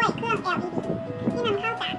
ด้วยเครื่อง LED ที่นำเข้าจาก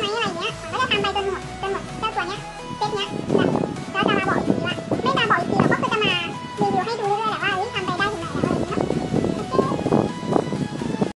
ได้ไหมอะไรเงี้ยก็จะทำไปจนหมดจนหมดเจ้าตัวเนี้ยเซ็ตเนี้ย